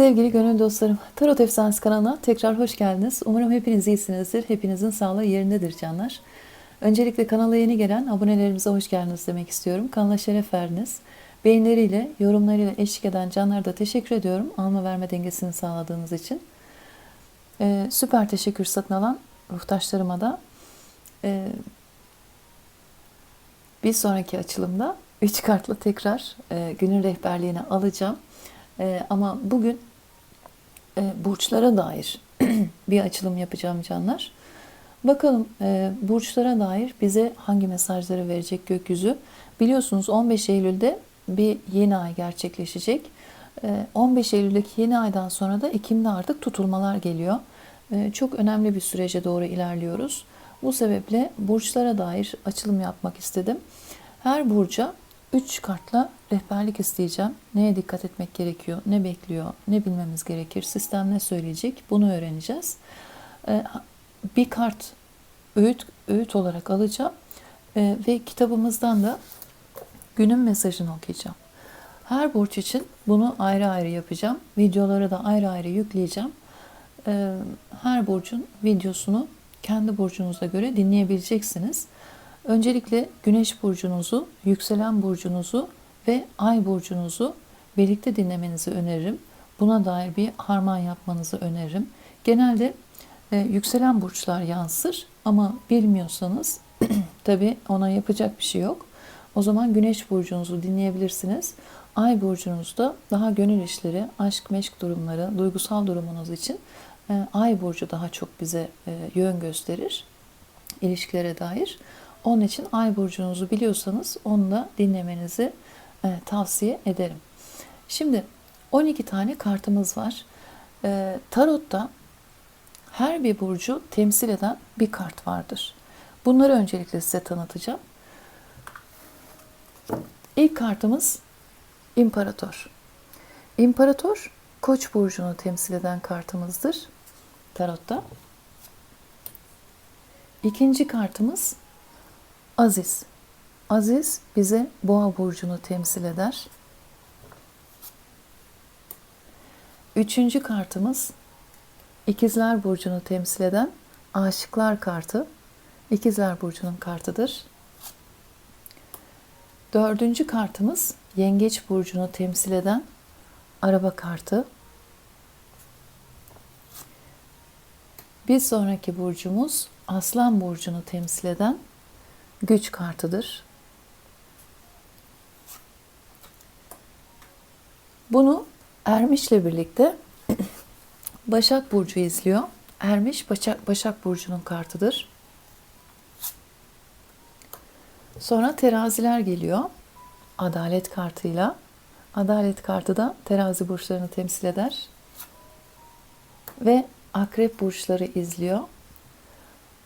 Sevgili gönül dostlarım, Tarot Efsanesi kanalına tekrar hoş geldiniz. Umarım hepiniz iyisinizdir. Hepinizin sağlığı yerindedir canlar. Öncelikle kanala yeni gelen abonelerimize hoş geldiniz demek istiyorum. Kanala şeref verdiniz. Beğenileriyle, yorumlarıyla eşlik eden canlara da teşekkür ediyorum. Alma verme dengesini sağladığınız için. Ee, süper teşekkür satın alan ruhtaşlarıma da e, bir sonraki açılımda 3 kartla tekrar e, günün rehberliğini alacağım. E, ama bugün e, burçlara dair bir açılım yapacağım canlar. Bakalım e, burçlara dair bize hangi mesajları verecek gökyüzü. Biliyorsunuz 15 Eylül'de bir yeni ay gerçekleşecek. E, 15 Eylül'deki yeni aydan sonra da Ekim'de artık tutulmalar geliyor. E, çok önemli bir sürece doğru ilerliyoruz. Bu sebeple burçlara dair açılım yapmak istedim. Her burca 3 kartla rehberlik isteyeceğim. Neye dikkat etmek gerekiyor, ne bekliyor, ne bilmemiz gerekir, sistem ne söyleyecek bunu öğreneceğiz. Ee, bir kart öğüt, öğüt olarak alacağım ee, ve kitabımızdan da günün mesajını okuyacağım. Her burç için bunu ayrı ayrı yapacağım. Videoları da ayrı ayrı yükleyeceğim. Ee, her burcun videosunu kendi burcunuza göre dinleyebileceksiniz. Öncelikle Güneş burcunuzu, yükselen burcunuzu ve Ay burcunuzu birlikte dinlemenizi öneririm. Buna dair bir harman yapmanızı öneririm. Genelde e, yükselen burçlar yansır ama bilmiyorsanız tabi ona yapacak bir şey yok. O zaman Güneş burcunuzu dinleyebilirsiniz. Ay burcunuzda daha gönül işleri, aşk, meşk durumları, duygusal durumunuz için e, Ay burcu daha çok bize e, yön gösterir ilişkilere dair. Onun için ay burcunuzu biliyorsanız onu da dinlemenizi e, tavsiye ederim. Şimdi 12 tane kartımız var. E, tarotta her bir burcu temsil eden bir kart vardır. Bunları öncelikle size tanıtacağım. İlk kartımız İmparator. İmparator Koç burcunu temsil eden kartımızdır tarotta. İkinci kartımız Aziz. Aziz bize boğa burcunu temsil eder. Üçüncü kartımız İkizler burcunu temsil eden Aşıklar kartı. İkizler burcunun kartıdır. Dördüncü kartımız Yengeç burcunu temsil eden Araba kartı. Bir sonraki burcumuz Aslan burcunu temsil eden güç kartıdır. Bunu Ermiş'le birlikte Başak Burcu izliyor. Ermiş Başak, Başak Burcu'nun kartıdır. Sonra teraziler geliyor. Adalet kartıyla. Adalet kartı da terazi burçlarını temsil eder. Ve akrep burçları izliyor.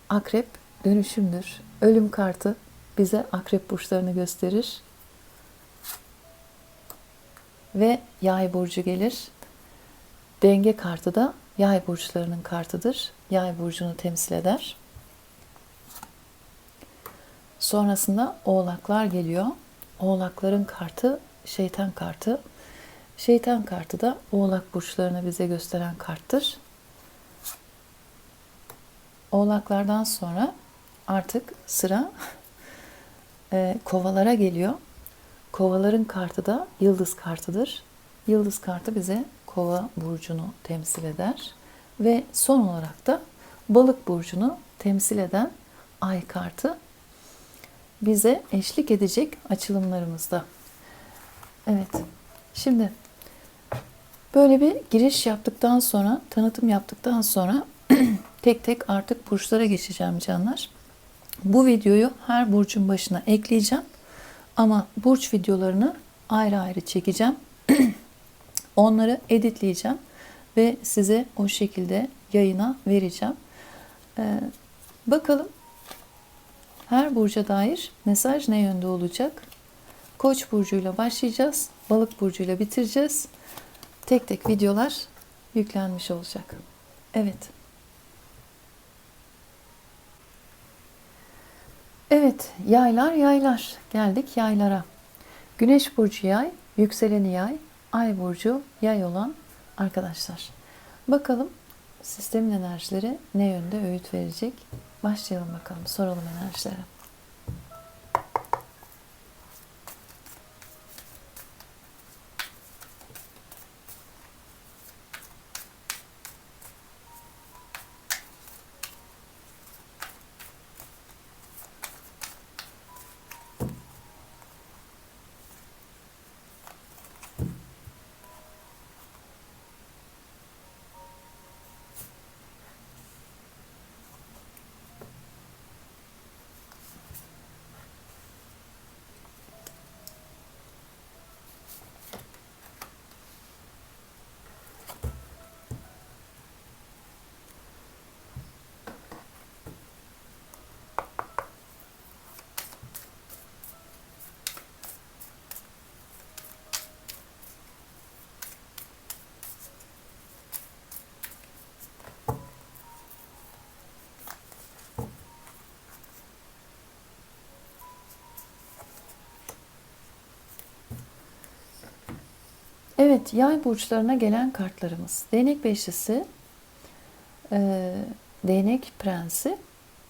Akrep dönüşümdür. Ölüm kartı bize akrep burçlarını gösterir. Ve yay burcu gelir. Denge kartı da yay burçlarının kartıdır. Yay burcunu temsil eder. Sonrasında oğlaklar geliyor. Oğlakların kartı şeytan kartı. Şeytan kartı da oğlak burçlarını bize gösteren karttır. Oğlaklardan sonra artık sıra e, kovalara geliyor. Kovaların kartı da yıldız kartıdır. Yıldız kartı bize kova burcunu temsil eder. Ve son olarak da balık burcunu temsil eden ay kartı bize eşlik edecek açılımlarımızda. Evet. Şimdi böyle bir giriş yaptıktan sonra, tanıtım yaptıktan sonra tek tek artık burçlara geçeceğim canlar. Bu videoyu her burcun başına ekleyeceğim. Ama burç videolarını ayrı ayrı çekeceğim. Onları editleyeceğim ve size o şekilde yayına vereceğim. Ee, bakalım her burca dair mesaj ne yönde olacak? Koç burcuyla başlayacağız. Balık burcuyla bitireceğiz. Tek tek videolar yüklenmiş olacak. Evet. Evet, yaylar yaylar. Geldik yaylara. Güneş burcu yay, yükseleni yay, ay burcu yay olan arkadaşlar. Bakalım sistemin enerjileri ne yönde öğüt verecek? Başlayalım bakalım. Soralım enerjilere. Evet, yay burçlarına gelen kartlarımız. Değnek beşlisi, e, değnek prensi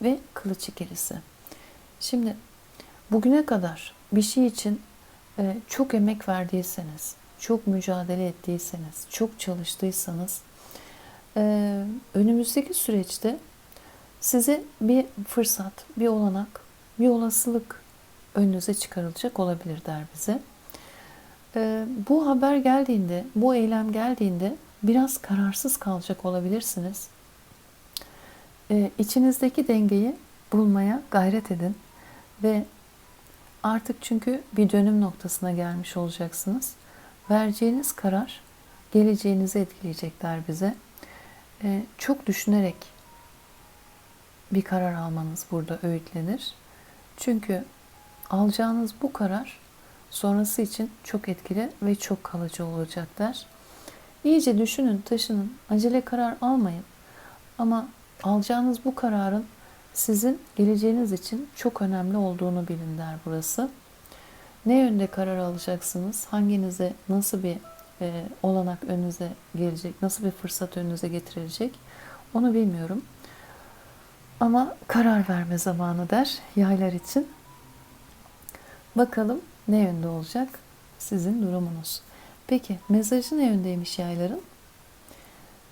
ve kılıç ikilisi. Şimdi bugüne kadar bir şey için e, çok emek verdiyseniz, çok mücadele ettiyseniz, çok çalıştıysanız, e, önümüzdeki süreçte size bir fırsat, bir olanak, bir olasılık önünüze çıkarılacak olabilir der bize. Ee, bu haber geldiğinde, bu eylem geldiğinde biraz kararsız kalacak olabilirsiniz. Ee, içinizdeki dengeyi bulmaya gayret edin ve artık çünkü bir dönüm noktasına gelmiş olacaksınız. Vereceğiniz karar geleceğinizi etkileyecekler bize. Ee, çok düşünerek bir karar almanız burada öğütlenir. Çünkü alacağınız bu karar sonrası için çok etkili ve çok kalıcı olacaklar. İyice düşünün, taşının, acele karar almayın. Ama alacağınız bu kararın sizin geleceğiniz için çok önemli olduğunu bilin der burası. Ne yönde karar alacaksınız? Hanginize nasıl bir e, olanak önünüze gelecek? Nasıl bir fırsat önünüze getirilecek? Onu bilmiyorum. Ama karar verme zamanı der yaylar için. Bakalım ne yönde olacak sizin durumunuz. Peki mesajı ne yöndeymiş yayların?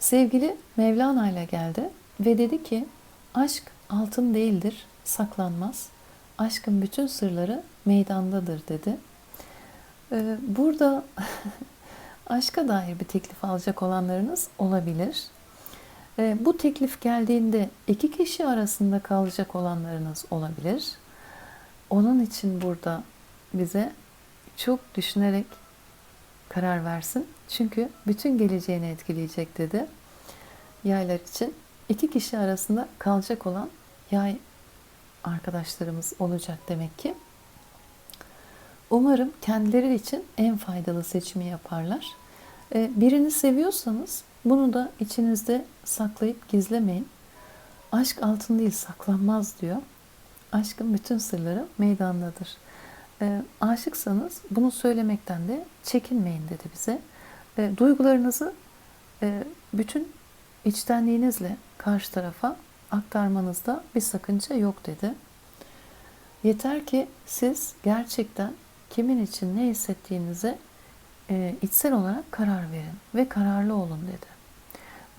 Sevgili Mevlana ile geldi ve dedi ki aşk altın değildir, saklanmaz. Aşkın bütün sırları meydandadır dedi. Ee, burada aşka dair bir teklif alacak olanlarınız olabilir. Ee, bu teklif geldiğinde iki kişi arasında kalacak olanlarınız olabilir. Onun için burada bize çok düşünerek karar versin. Çünkü bütün geleceğini etkileyecek dedi. Yaylar için iki kişi arasında kalacak olan yay arkadaşlarımız olacak demek ki. Umarım kendileri için en faydalı seçimi yaparlar. Ee, birini seviyorsanız bunu da içinizde saklayıp gizlemeyin. Aşk altın değil saklanmaz diyor. Aşkın bütün sırları meydandadır. E, aşıksanız bunu söylemekten de çekinmeyin dedi bize. E, duygularınızı e, bütün içtenliğinizle karşı tarafa aktarmanızda bir sakınca yok dedi. Yeter ki siz gerçekten kimin için ne hissettiğinize e, içsel olarak karar verin ve kararlı olun dedi.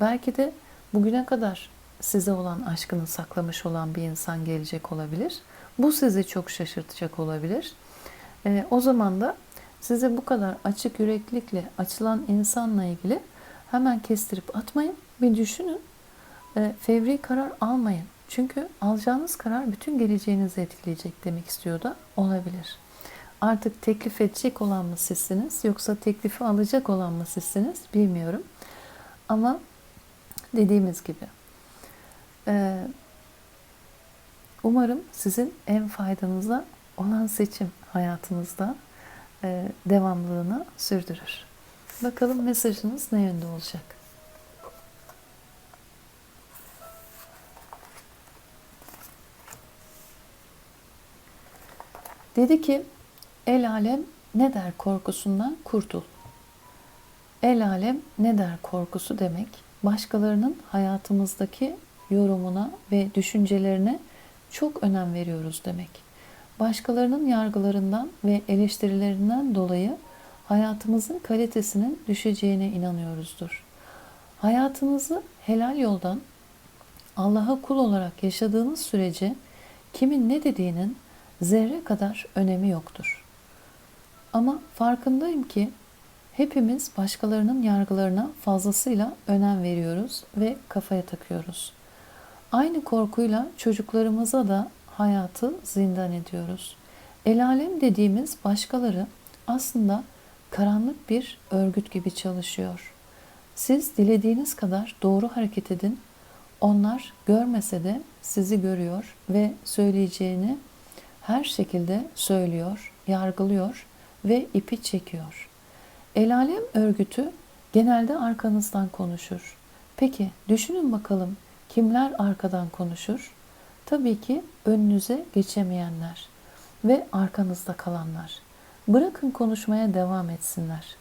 Belki de bugüne kadar size olan aşkını saklamış olan bir insan gelecek olabilir. Bu sizi çok şaşırtacak olabilir. E, o zaman da size bu kadar açık yüreklilikle açılan insanla ilgili hemen kestirip atmayın. Bir düşünün. E, fevri karar almayın. Çünkü alacağınız karar bütün geleceğinizi etkileyecek demek istiyor da olabilir. Artık teklif edecek olan mı sizsiniz yoksa teklifi alacak olan mı sizsiniz bilmiyorum. Ama dediğimiz gibi e, umarım sizin en faydanıza olan seçim hayatınızda e, devamlılığını sürdürür. Bakalım mesajınız ne yönde olacak? Dedi ki el alem ne der korkusundan kurtul. El alem ne der korkusu demek, başkalarının hayatımızdaki yorumuna ve düşüncelerine çok önem veriyoruz demek. Başkalarının yargılarından ve eleştirilerinden dolayı hayatımızın kalitesinin düşeceğine inanıyoruzdur. Hayatınızı helal yoldan Allah'a kul olarak yaşadığınız sürece kimin ne dediğinin zerre kadar önemi yoktur. Ama farkındayım ki hepimiz başkalarının yargılarına fazlasıyla önem veriyoruz ve kafaya takıyoruz. Aynı korkuyla çocuklarımıza da hayatı zindan ediyoruz. El alem dediğimiz başkaları aslında karanlık bir örgüt gibi çalışıyor. Siz dilediğiniz kadar doğru hareket edin. Onlar görmese de sizi görüyor ve söyleyeceğini her şekilde söylüyor, yargılıyor ve ipi çekiyor. El alem örgütü genelde arkanızdan konuşur. Peki düşünün bakalım kimler arkadan konuşur? Tabii ki önünüze geçemeyenler ve arkanızda kalanlar. Bırakın konuşmaya devam etsinler.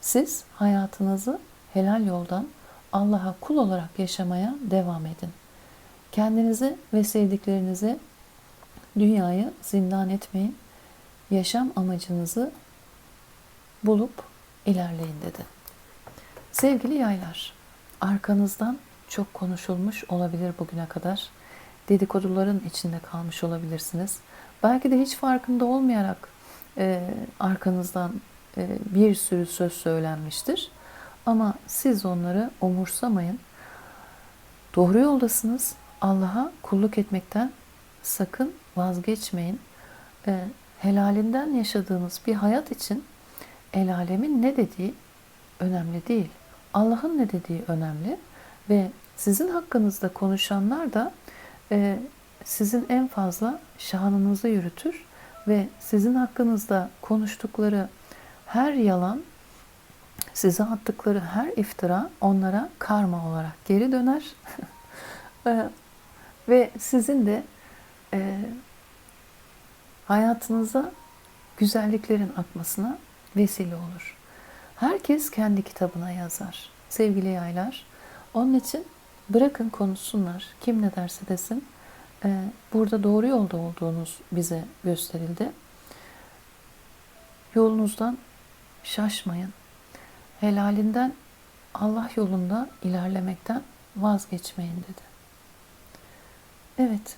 Siz hayatınızı helal yoldan Allah'a kul olarak yaşamaya devam edin. Kendinize ve sevdiklerinize dünyayı zindan etmeyin. Yaşam amacınızı bulup ilerleyin dedi. Sevgili yaylar, arkanızdan çok konuşulmuş olabilir bugüne kadar. Dedikoduların içinde kalmış olabilirsiniz. Belki de hiç farkında olmayarak e, arkanızdan e, bir sürü söz söylenmiştir. Ama siz onları umursamayın. Doğru yoldasınız. Allah'a kulluk etmekten sakın vazgeçmeyin. E, helalinden yaşadığınız bir hayat için el alemin ne dediği önemli değil. Allah'ın ne dediği önemli ve sizin hakkınızda konuşanlar da e, sizin en fazla şanınızı yürütür ve sizin hakkınızda konuştukları her yalan, size attıkları her iftira onlara karma olarak geri döner. E, ve sizin de e, hayatınıza güzelliklerin akmasına vesile olur. Herkes kendi kitabına yazar. Sevgili yaylar. Onun için bırakın konuşsunlar. Kim ne derse desin. Ee, burada doğru yolda olduğunuz bize gösterildi. Yolunuzdan şaşmayın. Helalinden Allah yolunda ilerlemekten vazgeçmeyin dedi. Evet.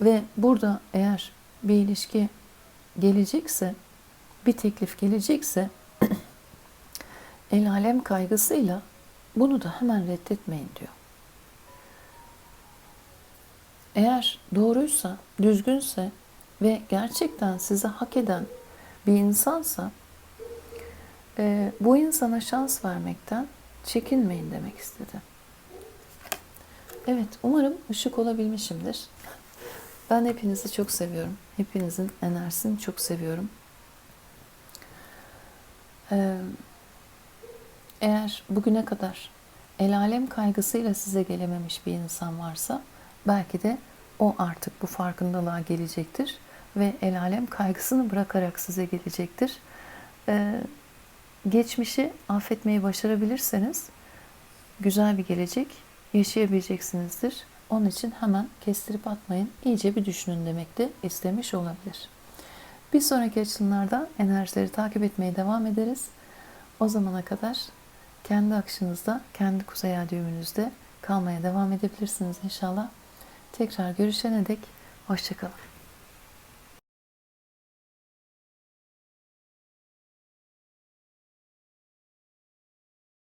Ve burada eğer bir ilişki gelecekse, bir teklif gelecekse el alem kaygısıyla bunu da hemen reddetmeyin diyor. Eğer doğruysa, düzgünse ve gerçekten size hak eden bir insansa e, bu insana şans vermekten çekinmeyin demek istedi. Evet, umarım ışık olabilmişimdir. Ben hepinizi çok seviyorum. Hepinizin enerjisini çok seviyorum. Ee, eğer bugüne kadar el alem kaygısıyla size gelememiş bir insan varsa belki de o artık bu farkındalığa gelecektir ve el alem kaygısını bırakarak size gelecektir. Ee, geçmişi affetmeyi başarabilirseniz güzel bir gelecek yaşayabileceksinizdir. Onun için hemen kestirip atmayın. İyice bir düşünün demek de istemiş olabilir. Bir sonraki açılımlarda enerjileri takip etmeye devam ederiz. O zamana kadar kendi akışınızda, kendi kuzey ay düğümünüzde kalmaya devam edebilirsiniz inşallah. Tekrar görüşene dek hoşçakalın.